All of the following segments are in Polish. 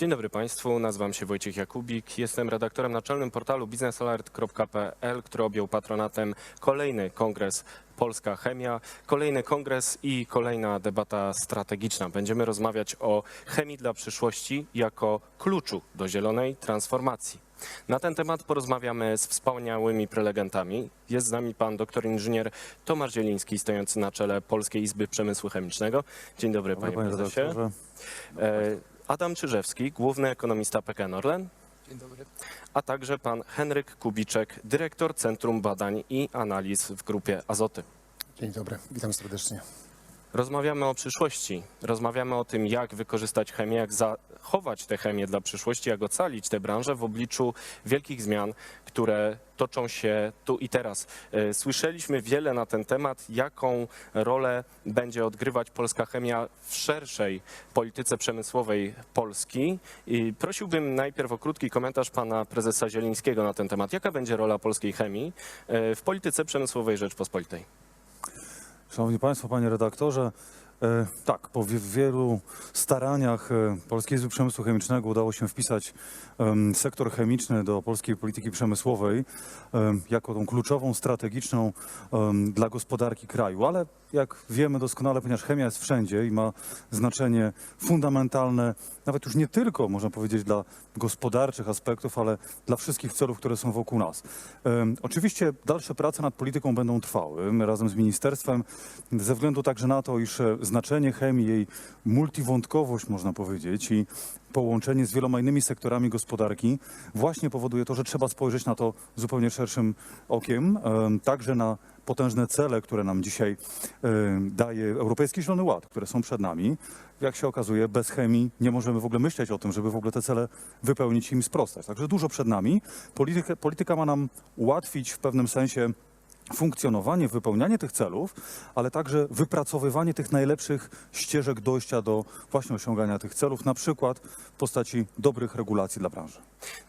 Dzień dobry Państwu, nazywam się Wojciech Jakubik, jestem redaktorem naczelnym portalu biznesalert.pl, który objął patronatem kolejny kongres Polska Chemia, kolejny kongres i kolejna debata strategiczna. Będziemy rozmawiać o chemii dla przyszłości jako kluczu do zielonej transformacji. Na ten temat porozmawiamy z wspaniałymi prelegentami. Jest z nami pan doktor inżynier Tomasz Zieliński, stojący na czele Polskiej Izby Przemysłu Chemicznego. Dzień dobry, Dobry, panie prezesie. redaktorze. Adam Czyżewski, główny ekonomista PKN Orlen, Dzień dobry. a także pan Henryk Kubiczek, dyrektor Centrum Badań i Analiz w grupie Azoty. Dzień dobry, witam serdecznie. Rozmawiamy o przyszłości, rozmawiamy o tym, jak wykorzystać chemię, jak zachować tę chemię dla przyszłości, jak ocalić tę branżę w obliczu wielkich zmian, które toczą się tu i teraz. E, Słyszeliśmy wiele na ten temat, jaką rolę będzie odgrywać polska chemia w szerszej polityce przemysłowej Polski. I prosiłbym najpierw o krótki komentarz pana prezesa Zielińskiego na ten temat. Jaka będzie rola polskiej chemii e, w polityce przemysłowej Rzeczpospolitej? Szanowni Państwo, Panie redaktorze, e, tak, po wi- wielu staraniach e, Polskiej Izby Przemysłu Chemicznego udało się wpisać sektor chemiczny do polskiej polityki przemysłowej em, jako tą kluczową, strategiczną dla gospodarki kraju, ale jak wiemy doskonale, ponieważ chemia jest wszędzie i ma znaczenie fundamentalne, nawet już nie tylko, można powiedzieć, dla gospodarczych aspektów, ale dla wszystkich celów, które są wokół nas. Oczywiście dalsze prace nad polityką będą trwały. My razem z ministerstwem, ze względu także na to, iż e, znaczenie chemii, jej multiwątkowość, można powiedzieć, i połączenie z wieloma innymi sektorami gospodarki właśnie powoduje to, że trzeba spojrzeć na to zupełnie szerszym okiem, em, także na potężne cele, które nam dzisiaj daje Europejski Zielony Ład, które są przed nami. Jak się okazuje, bez chemii nie możemy w ogóle myśleć o tym, żeby w ogóle te cele wypełnić i im sprostać. Także dużo przed nami. Polityka, polityka ma nam ułatwić w pewnym sensie funkcjonowanie, wypełnianie tych celów, ale także wypracowywanie tych najlepszych ścieżek dojścia do właśnie osiągania tych celów, na przykład w postaci dobrych regulacji dla branży.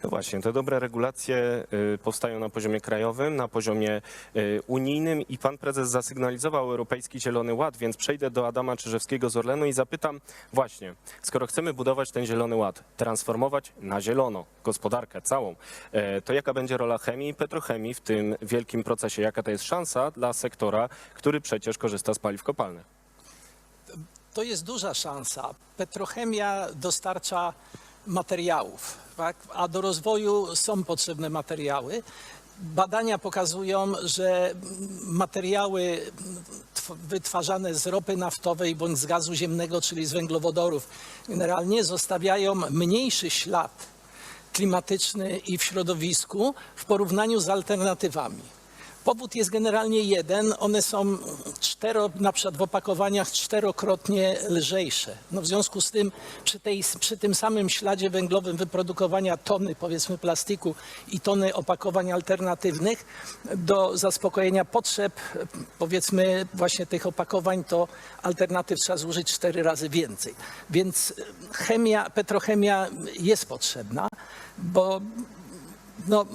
No właśnie, te dobre regulacje y, powstają na poziomie krajowym, na poziomie y, unijnym i pan prezes zasygnalizował Europejski Zielony Ład, więc przejdę do Adama Czyżewskiego z Orlenu i zapytam właśnie, skoro chcemy budować ten Zielony Ład, transformować na zielono gospodarkę całą, e, to jaka będzie rola chemii i petrochemii w tym wielkim procesie? Jaka to jest szansa dla sektora, który przecież korzysta z paliw kopalnych? To jest duża szansa. Petrochemia dostarcza materiałów, tak? a do rozwoju są potrzebne materiały. Badania pokazują, że materiały tw- wytwarzane z ropy naftowej bądź z gazu ziemnego, czyli z węglowodorów, generalnie zostawiają mniejszy ślad klimatyczny i w środowisku w porównaniu z alternatywami. Powód jest generalnie jeden, one są cztero, na przykład w opakowaniach czterokrotnie lżejsze. No w związku z tym przy, tej, przy tym samym śladzie węglowym wyprodukowania tony powiedzmy plastiku i tony opakowań alternatywnych do zaspokojenia potrzeb powiedzmy właśnie tych opakowań to alternatyw trzeba zużyć cztery razy więcej. Więc chemia, petrochemia jest potrzebna, bo no,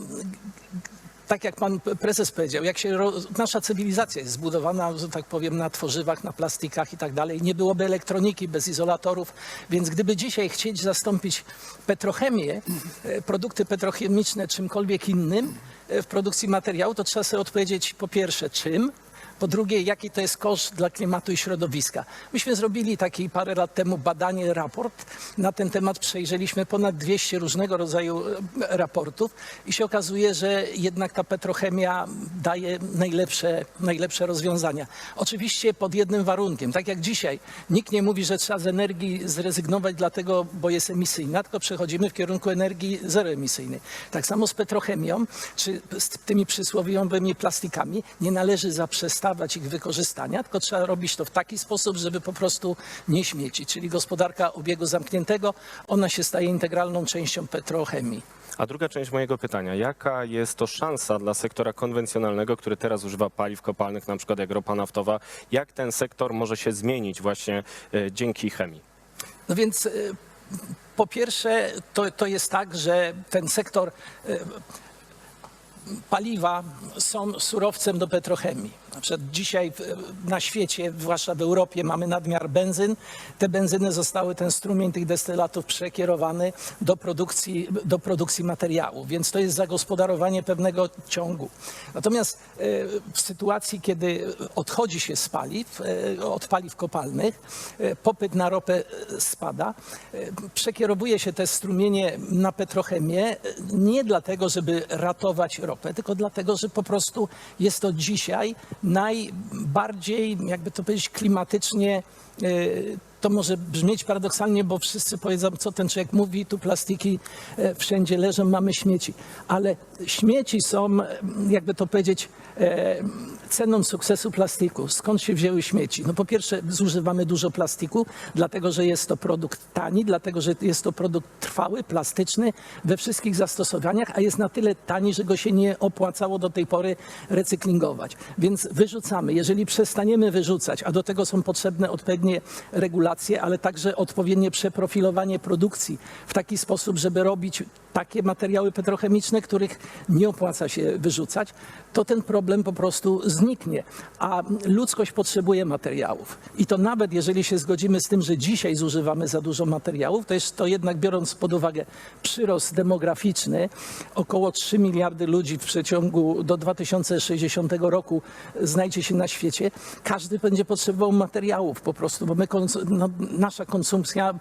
tak jak pan prezes powiedział, jak się nasza cywilizacja jest zbudowana, że tak powiem, na tworzywach, na plastikach i tak dalej, nie byłoby elektroniki bez izolatorów, więc gdyby dzisiaj chcieć zastąpić petrochemię, e, produkty petrochemiczne czymkolwiek innym e, w produkcji materiału, to trzeba sobie odpowiedzieć po pierwsze czym, po drugie, jaki to jest koszt dla klimatu i środowiska. Myśmy zrobili taki parę lat temu badanie, raport na ten temat. Przejrzeliśmy ponad 200 różnego rodzaju e, raportów i się okazuje, że jednak ta petrochemia daje najlepsze, najlepsze rozwiązania. Oczywiście pod jednym warunkiem. Tak jak dzisiaj nikt nie mówi, że trzeba z energii zrezygnować dlatego, bo jest emisyjna, tylko przechodzimy w kierunku energii zeroemisyjnej. Tak samo z petrochemią, czy z tymi przysłowiowymi plastikami nie należy zaprzestawać ich wykorzystania, tylko trzeba robić to w taki sposób, żeby po prostu nie śmiecić. Czyli gospodarka obiegu zamkniętego, ona się staje integralną częścią petrochemii. A druga część mojego pytania, jaka jest to szansa dla sektora konwencjonalnego, który teraz używa paliw kopalnych, na przykład jak ropa naftowa, jak ten sektor może się zmienić właśnie e, dzięki chemii? No więc y, po pierwsze to, to jest tak, że ten sektor y, paliwa są surowcem do petrochemii. Na przykład dzisiaj na świecie, zwłaszcza w Europie, mamy nadmiar benzyn. Te benzyny zostały, ten strumień tych destylatów przekierowany do produkcji, do produkcji materiału, więc to jest zagospodarowanie pewnego ciągu. Natomiast e, w sytuacji, kiedy odchodzi się z paliw, e, od paliw kopalnych, e, popyt na ropę spada, przekierowuje się te strumienie na petrochemię nie dlatego, żeby ratować ropę, tylko dlatego, że po prostu jest to dzisiaj najbardziej, jakby to powiedzieć, klimatycznie e, to może brzmieć paradoksalnie, bo wszyscy powiedzą, co ten człowiek mówi, tu plastiki e, wszędzie leżą, mamy śmieci. Ale śmieci są, e, jakby to powiedzieć, e, ceną sukcesu plastiku. Skąd się wzięły śmieci? No po pierwsze zużywamy dużo plastiku, dlatego że jest to produkt tani, dlatego że jest to produkt trwały, plastyczny we wszystkich zastosowaniach, a jest na tyle tani, że go się nie opłacało do tej pory recyklingować. Więc wyrzucamy. Jeżeli przestaniemy wyrzucać, a do tego są potrzebne odpowiednie regulacje, ale także odpowiednie przeprofilowanie produkcji w taki sposób, żeby robić takie materiały petrochemiczne, których nie opłaca się wyrzucać, to ten problem po prostu zniknie. A ludzkość potrzebuje materiałów. I to nawet jeżeli się zgodzimy z tym, że dzisiaj zużywamy za dużo materiałów, to jest to jednak biorąc pod uwagę przyrost demograficzny, około 3 miliardy ludzi w przeciągu do 2060 roku znajdzie się na świecie, każdy będzie potrzebował materiałów po prostu, bo my, no, nasza konsumpcja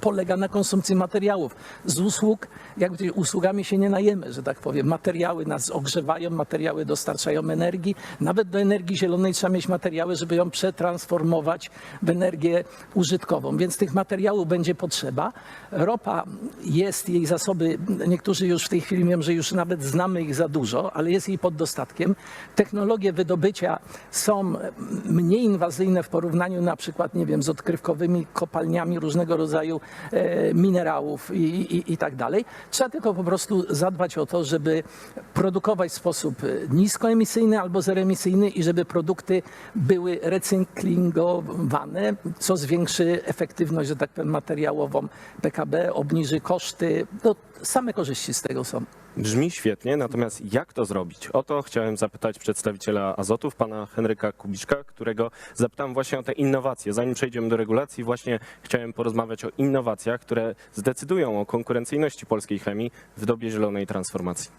polega na konsumpcji materiałów. Z usług, jakby usługami się nie najemy, że tak powiem. Materiały nas ogrzewają, materiały dostarczają energii. Nawet do energii zielonej trzeba mieć materiały, żeby ją przetransformować w energię użytkową. Więc tych materiałów będzie potrzeba. Ropa jest, jej zasoby, niektórzy już w tej chwili mówią, że już nawet znamy ich za dużo, ale jest jej pod dostatkiem. Technologie wydobycia są mniej inwazyjne w porównaniu na przykład, nie wiem, z odkrywkowymi kopalniami różnego rodzaju e, minerałów i, i, i tak dalej. Trzeba tylko po prostu zadbać o to, żeby produkować w sposób e, niskoemisyjny albo zeroemisyjny i żeby produkty były recyklingowane, co zwiększy efektywność, że tak powiem, materiałową PKB, obniży koszty. No, same korzyści z tego są. Brzmi świetnie, natomiast jak to zrobić? O to chciałem zapytać przedstawiciela Azotów, pana Henryka Kubiczka, którego zapytam właśnie o te innowacje. Zanim przejdziemy do regulacji, właśnie chciałem porozmawiać o innowacjach, które zdecydują o konkurencyjności polskiej chemii w dobie zielonej transformacji.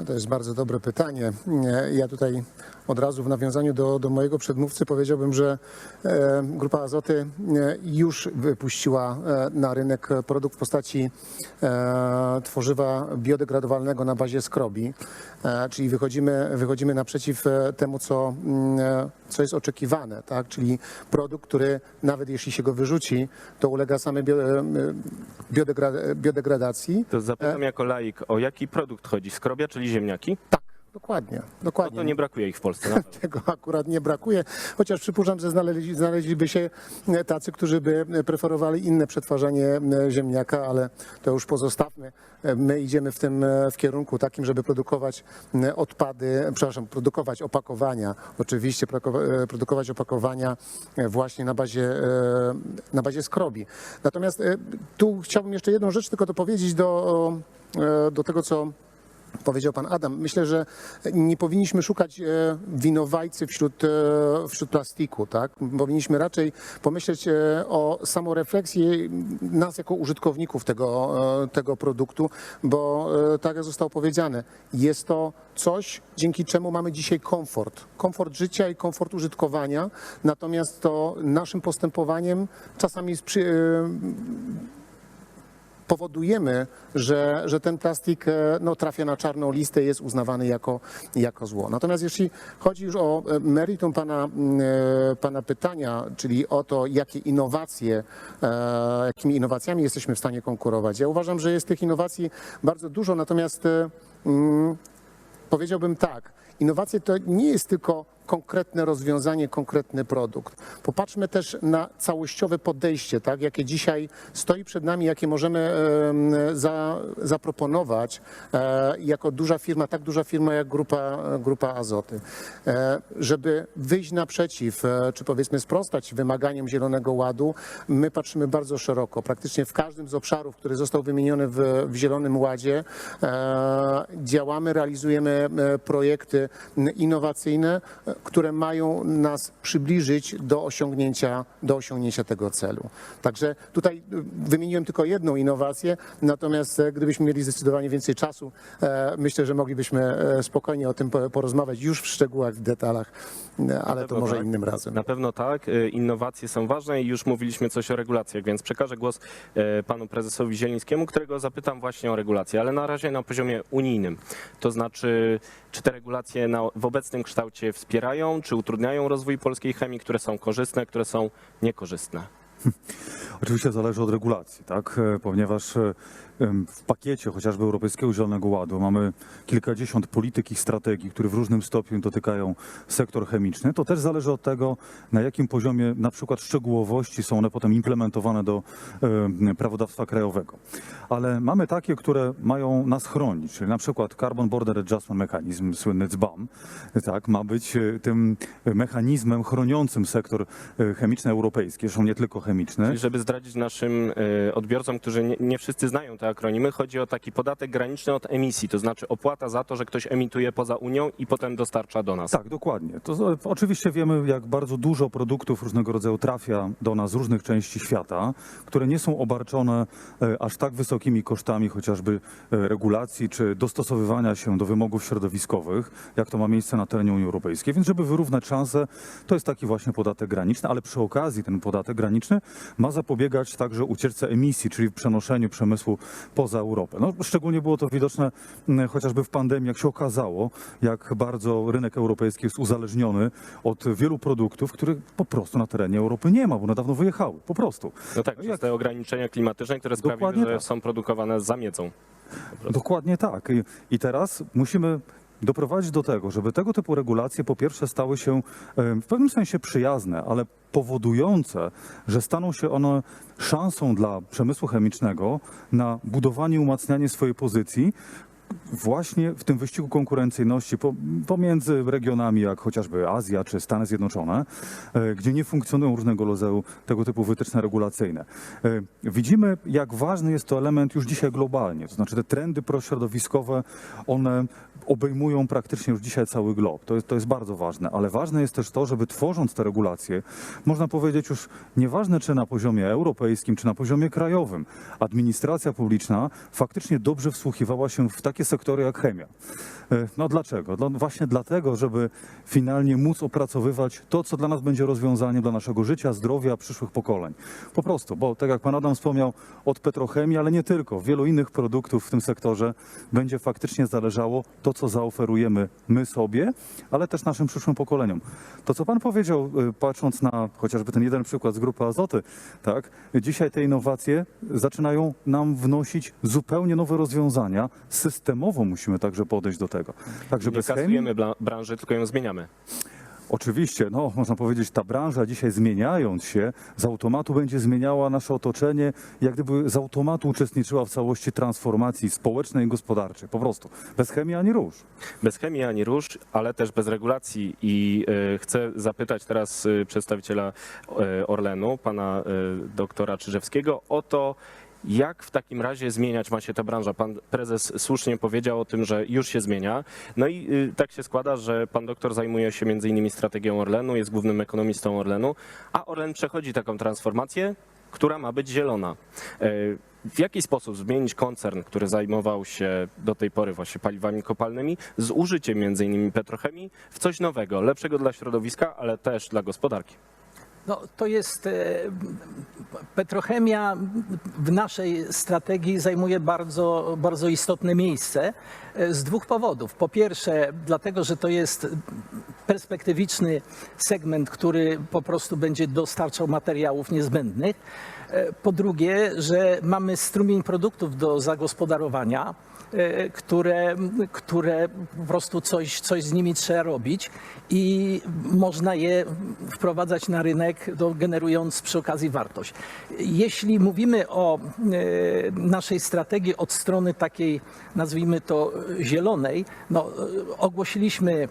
No to jest bardzo dobre pytanie. Nie, Ja tutaj od razu w nawiązaniu do, do mojego przedmówcy powiedziałbym, że e, Grupa Azoty e, już wypuściła e, na rynek produkt w postaci tworzywa biodegradowalnego na bazie skrobi, czyli wychodzimy, wychodzimy naprzeciw temu, co, mm, co jest oczekiwane, tak? czyli produkt, który nawet jeśli się go wyrzuci, to ulega samej bio, biodegra, biodegradacji. To zapytam jako laik, o jaki produkt chodzi? Skrobia, czyli ziemniaki? Tak, dokładnie, No dokładnie. to nie brakuje ich w Polsce. Tego akurat nie brakuje, chociaż przypuszczam, że znaleźli, znaleźliby się tacy, którzy by preferowali inne przetwarzanie e, ziemniaka, ale to już pozostawmy. E, My idziemy w tym e, w kierunku takim, żeby produkować odpady, przepraszam, produkować opakowania, oczywiście produkować opakowania właśnie na bazie, na bazie skrobi. Natomiast tu chciałbym jeszcze jedną rzecz tylko dopowiedzieć do, do tego, co powiedział pan Adam. Myślę, że nie powinniśmy szukać e, winowajcy wśród, e, wśród plastiku, tak? Powinniśmy raczej pomyśleć e, o samorefleksji nas jako użytkowników tego, tego produktu, bo tak jak zostało powiedziane, jest to coś, dzięki czemu mamy dzisiaj komfort. Komfort życia i komfort użytkowania, natomiast to naszym postępowaniem czasami jest przy, powodujemy, że, że ten plastik e, no, trafia na czarną listę i jest uznawany jako, jako zło. Natomiast jeśli chodzi już o e, meritum pana, e, pana pytania, czyli o to, jakie innowacje, jakimi innowacjami jesteśmy w stanie konkurować. Ja uważam, że jest tych innowacji bardzo dużo, natomiast mm, powiedziałbym tak, innowacje to nie jest tylko konkretne rozwiązanie, konkretny produkt. Popatrzmy też na całościowe podejście, tak, jakie dzisiaj stoi przed nami, jakie możemy em, za, zaproponować e, jako duża firma, tak duża firma jak Grupa, grupa Azoty, e, żeby wyjść naprzeciw, e, czy powiedzmy sprostać wymaganiom Zielonego Ładu. My patrzymy bardzo szeroko, praktycznie w każdym z obszarów, który został wymieniony w, w Zielonym Ładzie, działamy, realizujemy projekty innowacyjne, które mają nas przybliżyć do osiągnięcia, do osiągnięcia tego celu. Także tutaj e, wymieniłem tylko jedną innowację, natomiast e, gdybyśmy mieli zdecydowanie więcej czasu, e, myślę, że moglibyśmy e, spokojnie o tym po- porozmawiać już w szczegółach, w detalach, ale to może tak. innym razem. Na pewno tak. Y, Innowacje są ważne i już mówiliśmy coś o regulacjach, więc przekażę głos panu prezesowi Zielińskiemu, którego zapytam właśnie o regulacje, ale na razie na poziomie unijnym. To znaczy, czy te regulacje na, w obecnym kształcie wspierają, czy utrudniają rozwój polskiej chemii, które są korzystne, które są niekorzystne? Oczywiście zależy od regulacji, tak? E, Ponieważ e, w pakiecie chociażby Europejskiego Zielonego Ładu mamy kilkadziesiąt polityk i strategii, które w różnym stopniu dotykają sektor chemiczny. To też zależy od tego, na jakim poziomie na przykład szczegółowości są one potem implementowane do e, prawodawstwa krajowego. Ale mamy takie, które mają nas chronić, czyli na przykład Carbon Border Adjustment Mechanism, słynny CBAM, tak, ma być e, tym mechanizmem chroniącym sektor e, chemiczny europejski, zresztą nie tylko chemiczny. Czyli żeby zdradzić naszym e, odbiorcom, którzy nie, nie wszyscy znają te akronimy, chodzi o taki podatek graniczny od emisji, to znaczy opłata za to, że ktoś emituje poza Unią i potem dostarcza do nas. Tak, dokładnie. To, oczywiście wiemy, jak bardzo dużo produktów różnego rodzaju trafia do nas z różnych części świata, które nie są obarczone e, aż tak wysokimi kosztami chociażby e, regulacji czy dostosowywania się do wymogów środowiskowych, jak to ma miejsce na terenie Unii Europejskiej. Więc żeby wyrównać szanse, to jest taki właśnie podatek graniczny, ale przy okazji ten podatek graniczny ma zapobiegać także ucieczce emisji, czyli przenoszeniu przemysłu poza Europę. No, szczególnie było to widoczne chociażby w pandemii, jak się okazało, jak bardzo rynek europejski jest uzależniony od wielu produktów, których po prostu na terenie Europy nie ma, bo one dawno wyjechały, po prostu. No tak, No jak- te ograniczenia klimatyczne, które sprawiły, że tak. są produkowane za miedzą. Dokładnie tak. I, I teraz musimy doprowadzić do tego, żeby tego typu regulacje po pierwsze stały się e, w pewnym sensie przyjazne, ale powodujące, że staną się one szansą dla przemysłu chemicznego na budowanie umacnianie swojej pozycji właśnie w tym wyścigu konkurencyjności po, pomiędzy regionami jak chociażby Azja czy Stany Zjednoczone, e, gdzie nie funkcjonują różnego rodzaju tego typu wytyczne regulacyjne. E, Widzimy, jak ważny jest to element już dzisiaj globalnie, to znaczy te trendy prośrodowiskowe, one obejmują praktycznie już dzisiaj cały glob. To jest, to jest bardzo ważne, ale ważne jest też to, żeby tworząc te regulacje, można powiedzieć już nieważne czy na poziomie europejskim, czy na poziomie krajowym, administracja publiczna faktycznie dobrze wsłuchiwała się w takie sektory jak chemia. No dlaczego? No właśnie dlatego, żeby finalnie móc opracowywać to, co dla nas będzie rozwiązaniem dla naszego życia, zdrowia, przyszłych pokoleń. Po prostu, bo tak jak pan Adam wspomniał, od petrochemii, ale nie tylko, wielu innych produktów w tym sektorze będzie faktycznie zależało to, co zaoferujemy my sobie, ale też naszym przyszłym pokoleniom. To, co pan powiedział, y, patrząc na chociażby ten jeden przykład z grupy Azoty, tak, dzisiaj te innowacje zaczynają nam wnosić zupełnie nowe rozwiązania. Systemowo musimy także podejść do tego. Także Nie bez chemii, kasujemy bla- branży, tylko ją zmieniamy. Oczywiście, no można powiedzieć, ta branża dzisiaj zmieniając się, z automatu będzie zmieniała nasze otoczenie, jak gdyby z automatu uczestniczyła w całości transformacji społecznej i gospodarczej. Po prostu. Bez chemii ani róż. Bez chemii ani róż, ale też bez regulacji. I e, chcę zapytać teraz e, przedstawiciela e, Orlenu, pana doktora Czyżewskiego, o to, jak w takim razie zmieniać ma się ta branża? Pan prezes słusznie powiedział o tym, że już się zmienia. No i y, tak się składa, że pan doktor zajmuje się między innymi strategią Orlenu, jest głównym ekonomistą Orlenu, a Orlen przechodzi taką transformację, która ma być zielona. E, W jaki sposób zmienić koncern, który zajmował się do tej pory właśnie paliwami kopalnymi, z użyciem między innymi petrochemii w coś nowego, lepszego dla środowiska, ale też dla gospodarki? No, to jest e, petrochemia w naszej strategii zajmuje bardzo, bardzo istotne miejsce z dwóch powodów. Po pierwsze, dlatego, że to jest perspektywiczny segment, który po prostu będzie dostarczał materiałów niezbędnych. E, Po drugie, że mamy strumień produktów do zagospodarowania, e, które, które po prostu coś, coś z nimi trzeba robić i można je wprowadzać na rynek, do, generując przy okazji wartość. Jeśli mówimy o e, naszej strategii od strony takiej, nazwijmy to e, zielonej, no, ogłosiliśmy, e,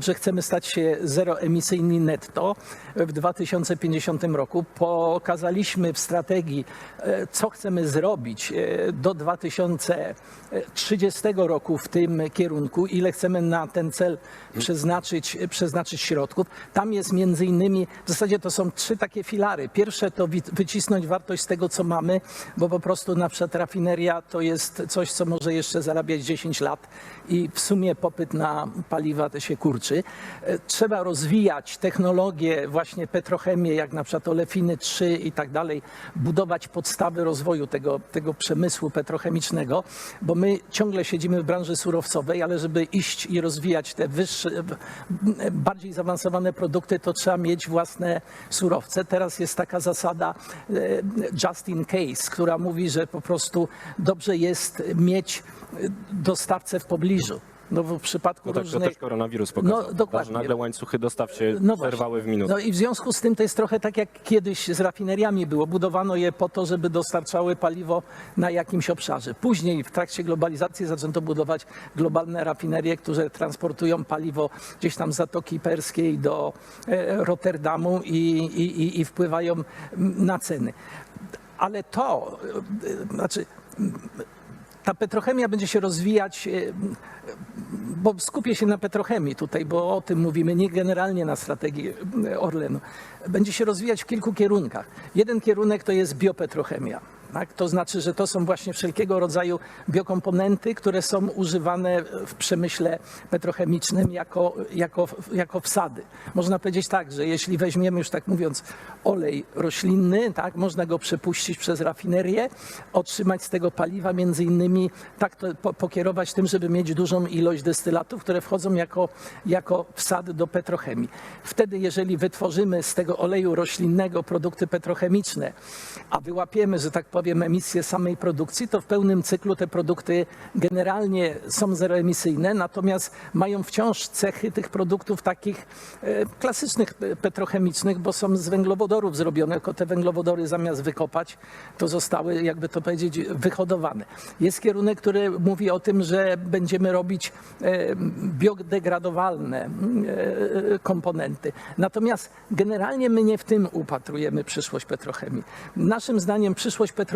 że chcemy stać się zeroemisyjni netto w 2050 roku. Pokazaliśmy w strategii, e, co chcemy zrobić e, do 2030 roku w tym kierunku, ile chcemy na ten cel przeznaczyć, przeznaczyć środków. Tam jest między innymi, w zasadzie to są trzy takie filary. Pierwsze to wycisnąć wartość z tego, co mamy, bo po prostu na przykład rafineria to jest coś, co może jeszcze zarabiać 10 lat i w sumie popyt na paliwa to się kurczy. E, Trzeba rozwijać technologie, właśnie petrochemię, jak na przykład olefiny 3 i tak dalej, budować podstawy rozwoju tego, tego przemysłu petrochemicznego, bo my ciągle siedzimy w branży surowcowej, ale żeby iść i rozwijać te wyższe, bardziej zaawansowane produkty, to trzeba mieć własne surowce. Teraz jest taka zasada e, just in case, która mówi, że po prostu dobrze jest mieć e, dostawcę w pobliżu. No w przypadku No tak, to różnych... też koronawirus pokazał. No, dokładnie. Nagle łańcuchy dostaw się No przerwały w minutę. No i w związku z tym to jest trochę tak jak kiedyś z rafineriami było. Budowano je po to, żeby dostarczały paliwo na jakimś obszarze. Później w trakcie globalizacji zaczęto budować globalne rafinerie, które transportują paliwo gdzieś tam z Zatoki Perskiej do e, Rotterdamu i, i, i, i wpływają na ceny. Ale to, e, znaczy ta petrochemia będzie się rozwijać, e, bo skupię się na petrochemii tutaj, bo o tym mówimy, nie generalnie na strategii e, Orlenu. Będzie się rozwijać w kilku kierunkach. Jeden kierunek to jest biopetrochemia. Tak? To znaczy, że to są właśnie wszelkiego rodzaju biokomponenty, które są używane w przemyśle petrochemicznym jako, jako, jako wsady. Można powiedzieć tak, że jeśli weźmiemy już tak mówiąc olej roślinny, tak, można go przepuścić przez rafinerię, otrzymać z tego paliwa, między innymi tak to po, pokierować tym, żeby mieć dużą ilość destylatów, które wchodzą jako, jako wsady do petrochemii. Wtedy, jeżeli wytworzymy z tego oleju roślinnego produkty petrochemiczne, a wyłapiemy, że tak powiem, emisję samej produkcji, to w pełnym cyklu te produkty generalnie są zeroemisyjne, natomiast mają wciąż cechy tych produktów takich e, klasycznych pe- petrochemicznych, bo są z węglowodorów zrobione, tylko te węglowodory zamiast wykopać, to zostały, jakby to powiedzieć, wyhodowane. Jest kierunek, który mówi o tym, że będziemy robić e, biodegradowalne e, komponenty. Natomiast generalnie my nie w tym upatrujemy przyszłość petrochemii. Naszym zdaniem przyszłość petrochemii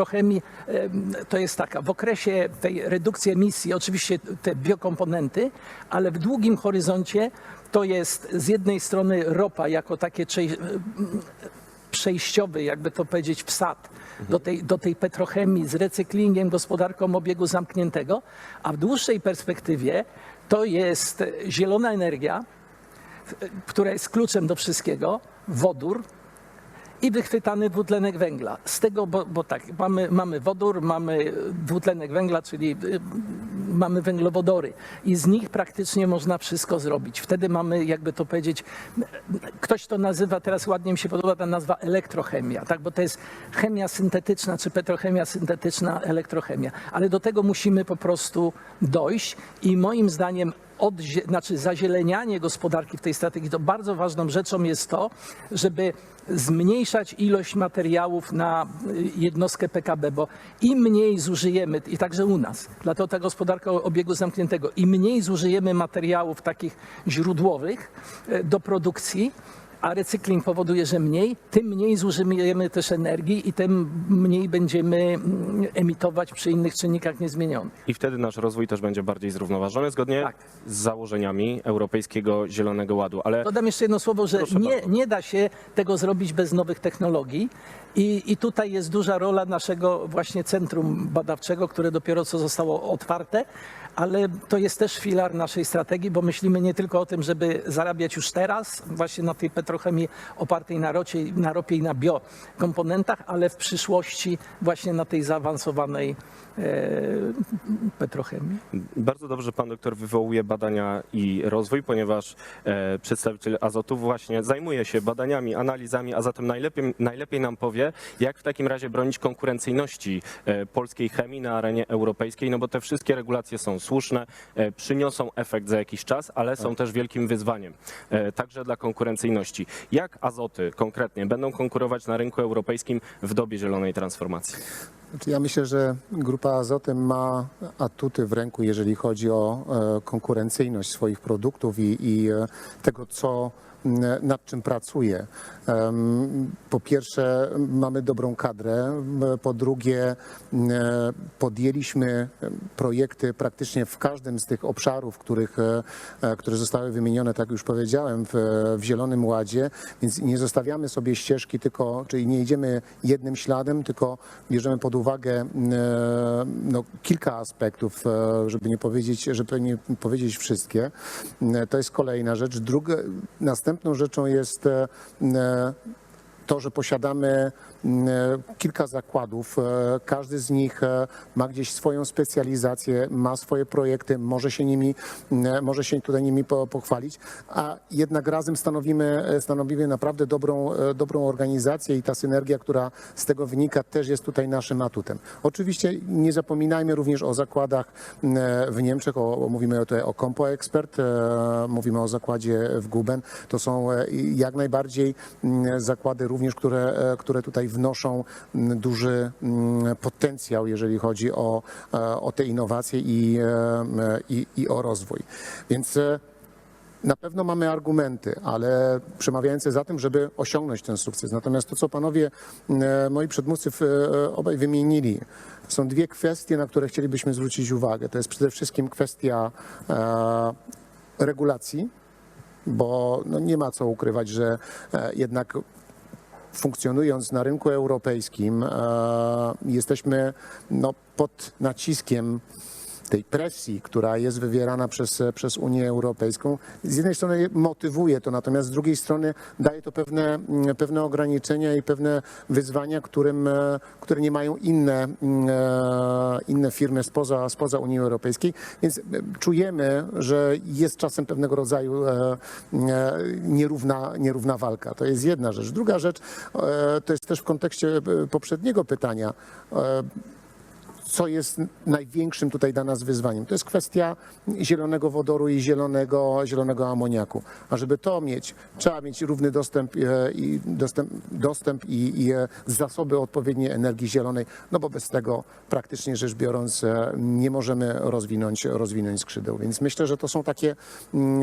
e, to jest taka, w okresie tej redukcji emisji, oczywiście te biokomponenty, ale w długim horyzoncie to jest z jednej strony ropa jako takie przejściowy, jakby to powiedzieć, wsad do tej, do tej petrochemii z recyklingiem, gospodarką obiegu zamkniętego, a w dłuższej perspektywie to jest zielona energia, która jest kluczem do wszystkiego, wodór i wychwytany dwutlenek węgla. Z tego, bo, bo tak, mamy, mamy wodór, mamy dwutlenek węgla, czyli y, mamy węglowodory i z nich praktycznie można wszystko zrobić. Wtedy mamy, jakby to powiedzieć, ktoś to nazywa, teraz ładnie mi się podoba ta nazwa elektrochemia, tak, bo to jest chemia syntetyczna, czy petrochemia syntetyczna, elektrochemia. Ale do tego musimy po prostu dojść i moim zdaniem od, znaczy zazielenianie gospodarki w tej strategii, to bardzo ważną rzeczą jest to, żeby zmniejszać ilość materiałów na y, jednostkę PKB, bo im mniej zużyjemy, i także u nas, dlatego ta gospodarka obiegu zamkniętego, im mniej zużyjemy materiałów takich źródłowych y, do produkcji, a recykling powoduje, że mniej, tym mniej zużyjemy też energii i tym mniej będziemy mm, emitować przy innych czynnikach niezmienionych. I wtedy nasz rozwój też będzie bardziej zrównoważony zgodnie Tak. z założeniami Europejskiego Zielonego Ładu. Ale Dodam jeszcze jedno słowo, że nie, nie da się tego zrobić bez nowych technologii i, i tutaj jest duża rola naszego właśnie centrum badawczego, które dopiero co zostało otwarte, ale to jest też filar naszej strategii, bo myślimy nie tylko o tym, żeby zarabiać już teraz, właśnie na tej petrochemii opartej na, rocie, na ropie i na biokomponentach, ale w przyszłości właśnie na tej zaawansowanej e, petrochemii. Bardzo dobrze pan doktor wywołuje badania i rozwój, ponieważ e, przedstawiciel Azotu właśnie zajmuje się badaniami, analizami, a zatem najlepiej, najlepiej nam powie, jak w takim razie bronić konkurencyjności e, polskiej chemii na arenie europejskiej, no bo te wszystkie regulacje są słuszne, e, przyniosą efekt za jakiś czas, ale są też wielkim wyzwaniem, e, także dla konkurencyjności. Jak Azoty konkretnie będą konkurować na rynku europejskim w dobie zielonej transformacji? Znaczy, Ja myślę, że grupa Azotem ma atuty w ręku, jeżeli chodzi o e, konkurencyjność swoich produktów i, i tego, co nad czym pracuje. Po pierwsze, mamy dobrą kadrę, po drugie, e, podjęliśmy projekty praktycznie w każdym z tych obszarów, których, e, e, które zostały wymienione, tak już powiedziałem, w, w Zielonym Ładzie, więc nie zostawiamy sobie ścieżki tylko, czyli nie idziemy jednym śladem, tylko bierzemy pod uwagę no, kilka aspektów, żeby nie powiedzieć, żeby nie powiedzieć wszystkie. To jest kolejna rzecz. Druga, następną rzeczą jest to, że posiadamy kilka zakładów. e, Każdy z nich e, ma gdzieś swoją specjalizację, ma swoje projekty, może się nimi, m, może się tutaj nimi po- pochwalić, a jednak razem stanowimy, e, stanowimy naprawdę dobrą, e, dobrą organizację i ta synergia, która z tego wynika, też jest tutaj naszym atutem. Oczywiście nie zapominajmy również o zakładach m, w Niemczech, o, mówimy tutaj o Compo Expert, e, mówimy o zakładzie w Guben. To są e, jak najbardziej zakłady również, które, e, które tutaj wnoszą m, duży m, potencjał, jeżeli chodzi o, e, o te innowacje i, e, i, i o rozwój. Więc e, na pewno mamy argumenty, ale przemawiające za tym, żeby osiągnąć ten sukces. Natomiast to, co panowie, e, moi przedmówcy obaj wymienili, są dwie kwestie, na które chcielibyśmy zwrócić uwagę. To jest przede wszystkim kwestia regulacji, bo no, nie ma co ukrywać, że jednak funkcjonując na rynku europejskim, jesteśmy no, pod naciskiem tej presji, która jest wywierana przez, przez Unię Europejską. Z jednej strony motywuje to, natomiast z drugiej strony daje to pewne, mm, pewne ograniczenia i pewne wyzwania, którym, e, które nie mają inne, mm, e, inne firmy spoza, spoza Unii Europejskiej. Więc e, czujemy, że jest czasem pewnego rodzaju e, nierówna, nierówna walka. To jest jedna rzecz. Druga rzecz to jest też w kontekście poprzedniego pytania. Co jest największym tutaj dla nas wyzwaniem. To jest kwestia zielonego wodoru i zielonego, zielonego amoniaku. A żeby to mieć, trzeba mieć równy dostęp, e, i, dostęp, dostęp i, i e, zasoby odpowiedniej energii zielonej, no bo bez tego praktycznie rzecz biorąc e, nie możemy rozwinąć, rozwinąć skrzydeł. Więc myślę, że to są takie mm,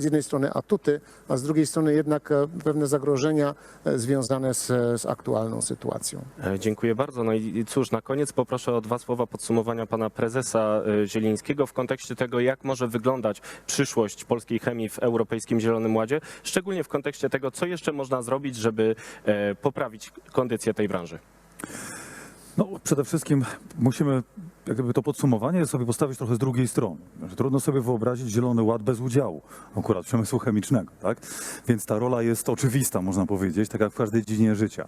z jednej strony atuty, a z drugiej strony jednak pewne zagrożenia związane z, z aktualną sytuacją. Dziękuję bardzo. No i cóż, na koniec poproszę o dwa słowa podsumowania pana prezesa e, Zielińskiego w kontekście tego, jak może wyglądać przyszłość polskiej chemii w Europejskim Zielonym Ładzie, szczególnie w kontekście tego, co jeszcze można zrobić, żeby e, poprawić kondycję tej branży. No, przede wszystkim musimy jak gdyby to podsumowanie sobie postawić trochę z drugiej strony. Trudno sobie wyobrazić Zielony Ład bez udziału akurat przemysłu chemicznego, tak? Więc ta rola jest oczywista, można powiedzieć, tak jak w każdej dziedzinie życia.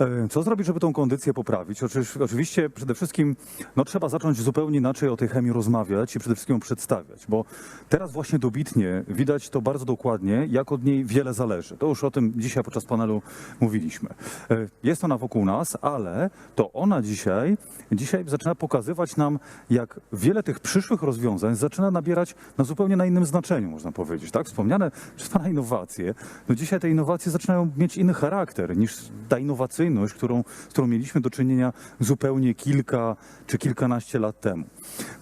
E, Co zrobić, żeby tą kondycję poprawić? Oczywiście, oczywiście przede wszystkim no, trzeba zacząć zupełnie inaczej o tej chemii rozmawiać i przede wszystkim ją przedstawiać, bo teraz właśnie dobitnie widać to bardzo dokładnie, jak od niej wiele zależy. To już o tym dzisiaj podczas panelu mówiliśmy. E, Jest ona wokół nas, ale to ona dzisiaj, dzisiaj zaczyna pokazywać nam, jak wiele tych przyszłych rozwiązań zaczyna nabierać na zupełnie na innym znaczeniu, można powiedzieć. Tak? Wspomniane przez Pana innowacje, no dzisiaj te innowacje zaczynają mieć inny charakter niż ta innowacyjność, którą, z którą mieliśmy do czynienia zupełnie kilka czy kilkanaście lat temu.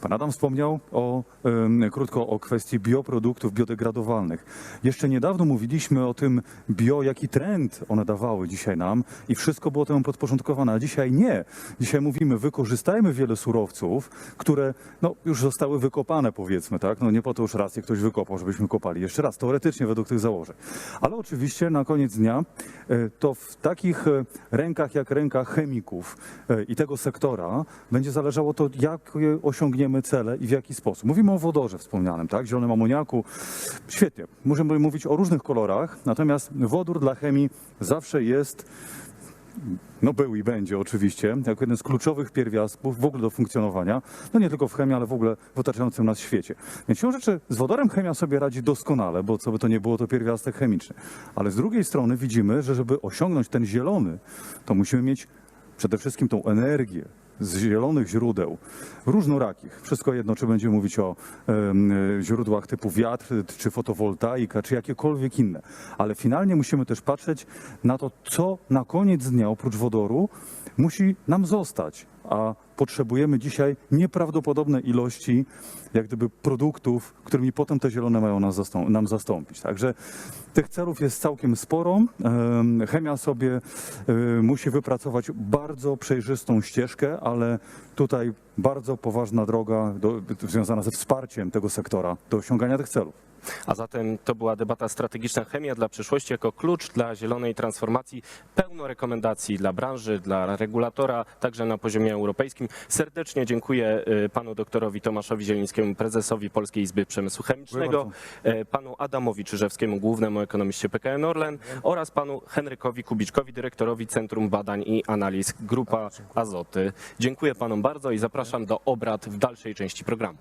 Pan Adam wspomniał o, em, krótko o kwestii bioproduktów biodegradowalnych. Jeszcze niedawno mówiliśmy o tym bio, jaki trend one dawały dzisiaj nam i wszystko było temu podporządkowane, a dzisiaj nie. Dzisiaj mówimy, wykorzystajmy wiele surowców, które no, już zostały wykopane, powiedzmy, tak? No nie po to już raz je ktoś wykopał, żebyśmy kopali jeszcze raz, teoretycznie według tych założeń. Ale oczywiście na koniec dnia e, to w takich e, rękach jak ręka chemików e, i tego sektora będzie zależało to, jak osiągniemy cele i w jaki sposób. Mówimy o wodorze wspomnianym, tak? Zielonym amoniaku. Świetnie. Możemy mówić o różnych kolorach, natomiast wodór dla chemii zawsze jest no był i będzie oczywiście, jako jeden z kluczowych pierwiastków w ogóle do funkcjonowania, no nie tylko w chemii, ale w ogóle w otaczającym nas świecie. Więc siłą rzeczy z wodorem chemia sobie radzi doskonale, bo co by to nie było, to pierwiastek chemiczny. Ale z drugiej strony widzimy, że żeby osiągnąć ten zielony, to musimy mieć przede wszystkim tą energię z zielonych źródeł, różnorakich. Wszystko jedno, czy będziemy mówić o e, źródłach typu wiatr, czy fotowoltaika, czy jakiekolwiek inne. Ale finalnie musimy też patrzeć na to, co na koniec dnia oprócz wodoru musi nam zostać. A potrzebujemy dzisiaj nieprawdopodobne ilości jak gdyby produktów, którymi potem te zielone mają nas nam zastąpić. Także tych celów jest całkiem sporo. Em, Chemia sobie e, musi wypracować bardzo przejrzystą ścieżkę, ale tutaj bardzo poważna droga do, związana ze wsparciem tego sektora do osiągania tych celów. A zatem to była debata strategiczna Chemia dla przyszłości jako klucz dla zielonej transformacji. Pełno rekomendacji dla branży, dla regulatora, także na poziomie europejskim. Serdecznie dziękuję y, panu doktorowi Tomaszowi Zielińskiemu, prezesowi Polskiej Izby Przemysłu Chemicznego, e, panu Adamowi Czyżewskiemu, głównemu ekonomiście PKN Orlen oraz panu Henrykowi Kubiczkowi, dyrektorowi Centrum Badań i Analiz Grupa Azoty. Dziękuję panom bardzo i zapraszam do obrad w dalszej części programu.